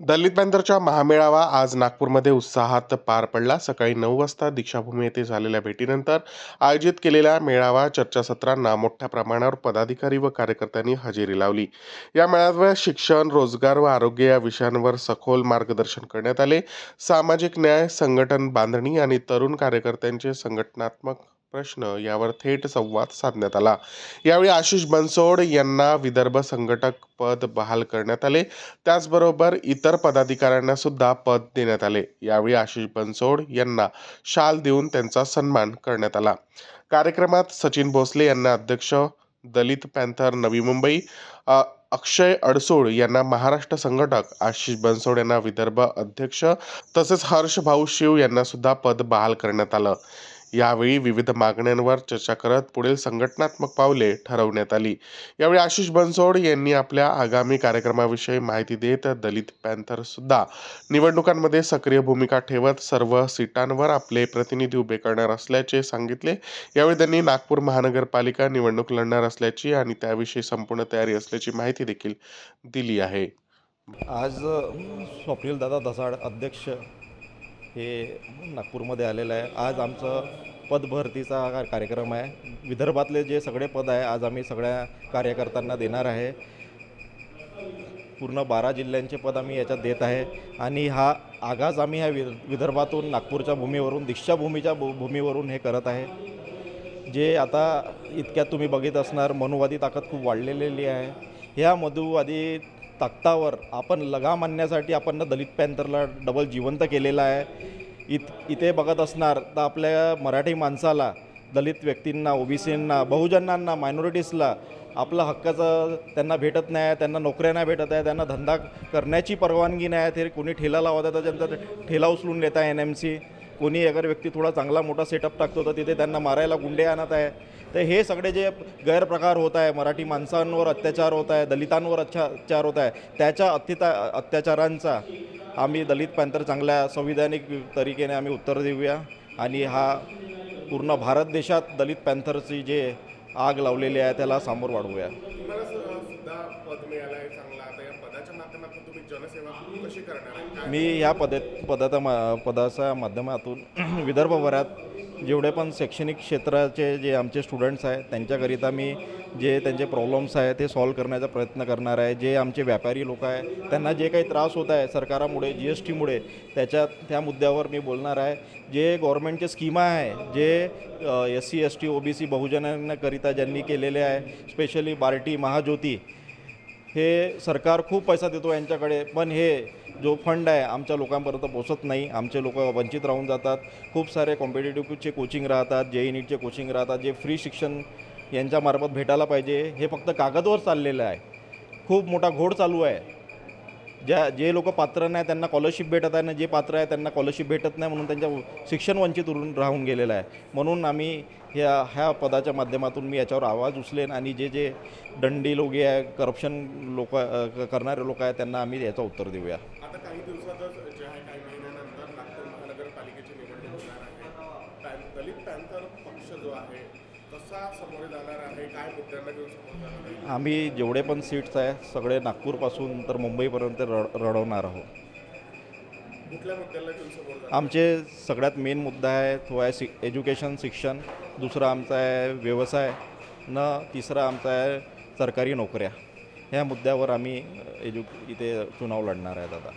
दलित पॅंथरच्या महामेळावा आज नागपूरमध्ये उत्साहात पार पडला. सकाळी नऊ वाजता दीक्षाभूमी येथे झालेल्या भेटीनंतर आयोजित केलेल्या मेळावा चर्चासत्रांना मोठ्या प्रमाणावर पदाधिकारी व कार्यकर्त्यांनी हजेरी लावली. या मेळाव्यात शिक्षण रोजगार व आरोग्य या विषयांवर सखोल मार्गदर्शन करण्यात आले. सामाजिक न्याय संघटन बांधणी आणि तरुण कार्यकर्त्यांचे संघटनात्मक प्रश्न यावर थेट संवाद साधण्यात आला. यावेळी आशिष बनसोड यांना विदर्भ संघटक पद बहाल करण्यात आले. त्याचबरोबर इतर पदाधिकाऱ्यांना सुद्धा पद देण्यात आले. यावेळी आशिष बनसोड यांना शाल देऊन त्यांचा सन्मान करण्यात आला. कार्यक्रमात सचिन भोसले यांना अध्यक्ष दलित पॅन्थर नवी मुंबई अक्षय अडसूळ यांना महाराष्ट्र संघटक आशिष बनसोड यांना विदर्भ अध्यक्ष तसेच हर्ष भाऊ शिव यांना सुद्धा पद बहाल करण्यात आलं. यावेळी विविध मागण्यांवर चर्चा करत पुढील संघटनात्मक पावले ठरवण्यात आली. यावेळी आशिष बनसोड यांनी आपल्या आगामी कार्यक्रमाविषयी माहिती देत दलित पॅन्थर सुद्धा निवडणुकांमध्ये सक्रिय भूमिका ठेवत सर्व सीटांवर आपले प्रतिनिधी उभे करणार असल्याचे सांगितले. यावेळी त्यांनी नागपूर महानगरपालिका निवडणूक लढणार असल्याची आणि त्याविषयी संपूर्ण तयारी असल्याची माहिती देखील दिली आहे. आज स्वप्नील दादा दसाड अध्यक्ष हे नागपूरमध्ये आलेलं आहे. आज आमचं पदभरतीचा कार्यक्रम आहे. विदर्भातले जे सगळे पद आहे आज आम्ही सगळ्या कार्यकर्त्यांना देणार आहे. पूर्ण बारा जिल्ह्यांचे पद आम्ही याच्यात देत आहे. आणि हा आगाज आम्ही ह्या वि विदर्भातून नागपूरच्या भूमीवरून दीक्षाभूमीच्या भू भूमीवरून हे करत आहे. जे आता इतक्यात तुम्ही बघित असणार मनुवादी ताकद खूप वाढलेली आहे. ह्या मधुवादी ताकदावर आपण लगाम आणण्यासाठी आपण ना दलित पॅन्थरला डबल जिवंत केलेलं आहे. इत इथे बघत असणार तर आपल्या मराठी माणसाला दलित व्यक्तींना ओबीसींना बहुजनांना मायनॉरिटीजला आपलं हक्काचं त्यांना भेटत नाही त्यांना नोकऱ्या नाही भेटत आहे त्यांना धंदा करण्याची परवानगी नाही आहे. ते कोणी ठेला लावत आहे तर त्यांचा ठेला उचलून देत आहे एन एम सी. कोणी अगर व्यक्ती थोडा चांगला मोठा सेटअप टाकतो तर तिथे त्यांना मारायला गुंडे आणत आहे. तर हे सगळे जे गैरप्रकार होत आहे मराठी माणसांवर अत्याचार होत आहे दलितांवर अच्छा अत्याचार होत आहे त्याच्या अत्यता अत्याचारांचा आम्ही दलित पॅंथर चांगल्या संविधानिक तरीकेने आम्ही उत्तर देऊया. आणि हा पूर्ण भारत देशात दलित पॅंथरची जे आग लावलेली आहे त्याला सामोर वाढवूया. माध्यमातून तुम्ही जनसेवा कशी करणार? मी ह्या पद पदाचा मा पदाच्या माध्यमातून विदर्भभरात जेवढे पण शैक्षणिक क्षेत्राचे जे आमचे स्टुडंट्स आहेत त्यांच्याकरिता मी जे त्यांचे प्रॉब्लेम्स आहेत ते सॉल्व करण्याचा प्रयत्न करणार आहे. जे आमचे व्यापारी लोक आहे त्यांना जे काही त्रास होत आहे सरकारामुळे जी एस टीमुळे त्याच्यात त्या मुद्द्यावर मी बोलणार आहे. जे गव्हर्मेंटचे स्कीमा आहे जे S C S T O B C बहुजनांकरिता ज्यांनी केलेले आहे स्पेशली बार्टी महाज्योती हे सरकार खूप पैसा देतो यांच्याकडे पण हे जो फंड आहे आमच्या लोकांपर्यंत पोचत नाही. आमचे लोक वंचित राहून जातात. खूप सारे कॉम्पिटेटिव्हचे कोचिंग राहतात जे ई नीटचे कोचिंग राहतात जे फ्री शिक्षण यांच्यामार्फत भेटायला पाहिजे. हे फक्त कागदवर चाललेलं आहे. खूप मोठा घोड चालू आहे. ज्या जे लोक पात्र नाही त्यांना स्कॉलरशिप भेटत आहे ना जे पात्र आहे त्यांना स्कॉलरशिप भेटत नाही म्हणून त्यांच्या शिक्षण वंचित उरून राहून गेलेलं आहे. म्हणून आम्ही ह्या ह्या पदाच्या माध्यमातून मी याच्यावर आवाज उचलेन आणि जे जे दंडी लोक आहे करप्शन लोक करणारे लोक आहेत त्यांना आम्ही याचं उत्तर देऊया. आता काही दिवसातच जे आहे काही महिन्यानंतर नागपूर महानगरपालिकेची निवडणूक होणार आहे. पॅन- दलित पक्ष जो आहे आहे? आहे? आम्ही जेवढे पण सीट्स आहे सगळे नागपूरपासून तर मुंबईपर्यंत रड रडवणार आहोत. आमचे सगळ्यात मेन मुद्दा आहे तो आहे शिक एज्युकेशन शिक्षण. दुसरा आमचा आहे व्यवसाय. न तिसरा आमचा आहे सरकारी नोकऱ्या. ह्या मुद्द्यावर आम्ही एज्यु इथे चुनाव लढणार आहेत आता